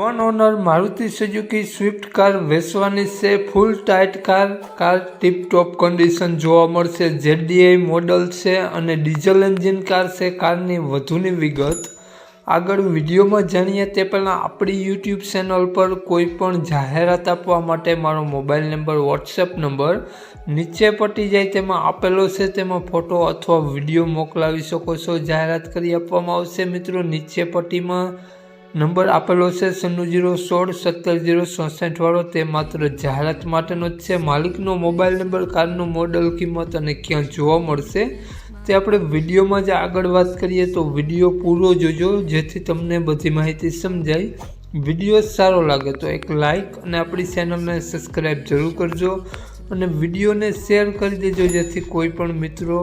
One owner Maruti Suzuki Swift car વેચવાની છે, full tight car car tip top condition જોવા મળશે, JDI model છે અને ડીઝલ એન્જિન કાર છે, કારની વધુની વિગત. આગળ વિડીયોમાં જાણીએ તે પહેલાં આપણી યુટ્યુબ ચેનલ પર કોઈ પણ જાહેરાત આપવા માટે મારો મોબાઈલ નંબર, વોટ્સએપ નંબર નીચે પટી જાય, તેમાં આપેલો છે, તેમાં ફોટો અથવા વીડિયો મોકલાવી શકો છો. જાહેરાત કરી આપવામાં આવશે મિત્રો, નીચે પટ્ટીમાં નંબર આપેલો છે શૂન્ય જીરો સોળ સત્તર જીરો ચોસઠ વાળો. તે માત્ર જાહેરાત માટેનો જ છે. માલિકનો મોબાઈલ નંબર, કારનું મોડલ, કિંમત અને ક્યાં જોવા મળશે તે આપણે વિડીયોમાં જ આગળ વાત કરીએ તો વીડિયો પૂરો જોજો, જેથી તમને બધી માહિતી સમજાય. વીડિયો સારો લાગે તો એક લાઈક અને આપણી ચેનલને સબસ્ક્રાઈબ જરૂર કરજો અને વિડીયોને શેર કરી દેજો, જેથી કોઈ પણ મિત્રો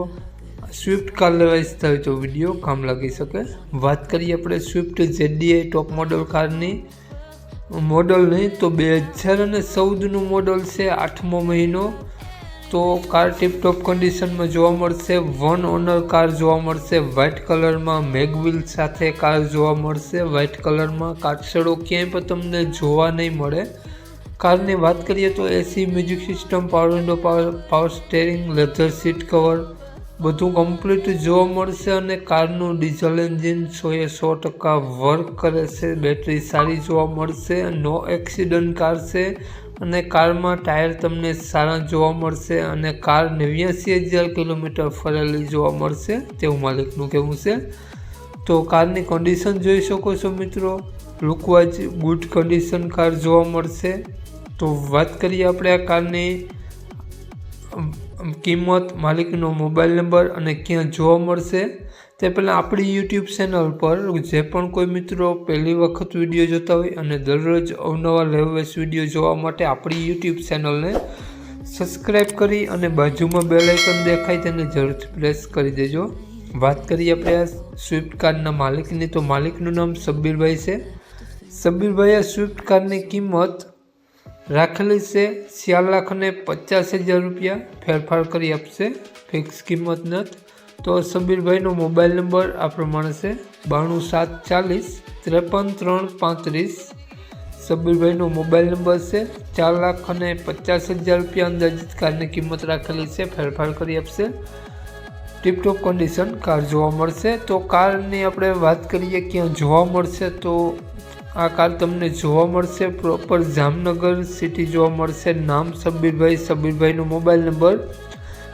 સ્વિફ્ટ કાર લેવા હોય તો વીડિયો કામ લાગી શકે. વાત કરીએ આપણે સ્વિફ્ટ જેડીઆઈ ટોપ મોડલ કારની મોડલની તો બે હજાર અને ચૌદનું મોડલ છે, આઠમો મહિનો. તો કાર ટીપટોપ કન્ડિશનમાં જોવા મળશે વન ઓનર કાર જોવા મળશે વ્હાઇટ કલરમાં મેગવિલ સાથે કાર જોવા મળશે વ્હાઇટ કલરમાં કાચસડો ક્યાંય પણ તમને જોવા નહીં મળે. કારની વાત કરીએ તો AC music system power window power power steering leather seat cover બધું કમ્પ્લીટ જોવા મળશે અને કારનું ડીઝલ એન્જિન સો એ સો ટકા વર્ક કરે છે બેટરી સારી જોવા મળશે નો એક્સિડન્ટ કાર છે, અને કારમાં ટાયર તમને સારા જોવા મળશે અને કાર નેવ્યાસી હજાર કિલોમીટર ફરેલી જોવા મળશે તેવું માલિકનું કહેવું છે. તો કારની કન્ડિશન જોઈ શકો છો મિત્રો. લુકવાઇઝ ગુડ કન્ડિશન કાર જોવા મળશે. તો વાત કરીએ આપણે આ કારની. કિંમત, માલિકનો મોબાઈલ નંબર અને ક્યાં જોવા મળશે તે પહેલાં આપણી યુટ્યુબ ચેનલ પર જે પણ કોઈ મિત્રો પહેલી વખત વીડિયો જોતા હોય અને દરરોજ અવનવા લેવેસ વીડિયો જોવા માટે આપણી યુટ્યુબ ચેનલને સબસ્ક્રાઈબ કરી અને બાજુમાં બે લાઇકન દેખાય તેને જરૂરથી પ્રેસ કરી દેજો. વાત કરીએ આપણે આ સ્વિફ્ટ કારના માલિકની. તો માલિકનું નામ સબ્બીરભાઈ છે. સબ્બીરભાઈએ સ્વિફ્ટ કારની કિંમત રાખેલી છે. ચાર લાખ અને પચાસ હજાર રૂપિયા. ફેરફાર કરી આપશે. ફિક્સ કિંમત નથી. તો સબીરભાઈનો મોબાઈલ નંબર આ પ્રમાણે છે. બાણું સાત ચાલીસ ત્રેપન ત્રણ પાંત્રીસ. સબીરભાઈનો મોબાઈલ નંબર છે. ચાર લાખ અને પચાસ હજાર રૂપિયા અંદાજિત કારની કિંમત રાખેલી છે. ફેરફાર કરી આપશે. ટીપટોપ કન્ડિશન કાર જોવા મળશે. તો કારની આપણે વાત કરીએ ક્યાં જોવા મળશે તો આ કાર તમને જોવા મળશે. પ્રોપર જામનગર સિટી જોવા મળશે. નામ સબીરભાઈ. સબીરભાઈનો મોબાઈલ નંબર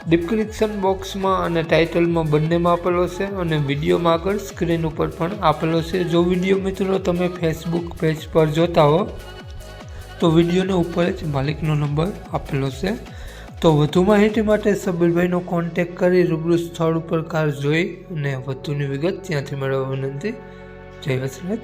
ડિસ્ક્રિપ્શન બોક્સમાં અને ટાઇટલમાં બંનેમાં આપેલો છે અને વિડીયોમાં આગળ સ્ક્રીન ઉપર પણ આપેલો છે. જો વીડિયો મિત્રો તમે ફેસબુક પેજ પર જોતા હો, તો વિડીયોને ઉપર જ માલિકનો નંબર આપેલો છે. તો વધુ માહિતી માટે સબીરભાઈનો કોન્ટેક કરી રૂબરૂ સ્થળ ઉપર કાર જોઈ અને વધુની વિગત ત્યાંથી મેળવવા વિનંતી. જય વસરાજ.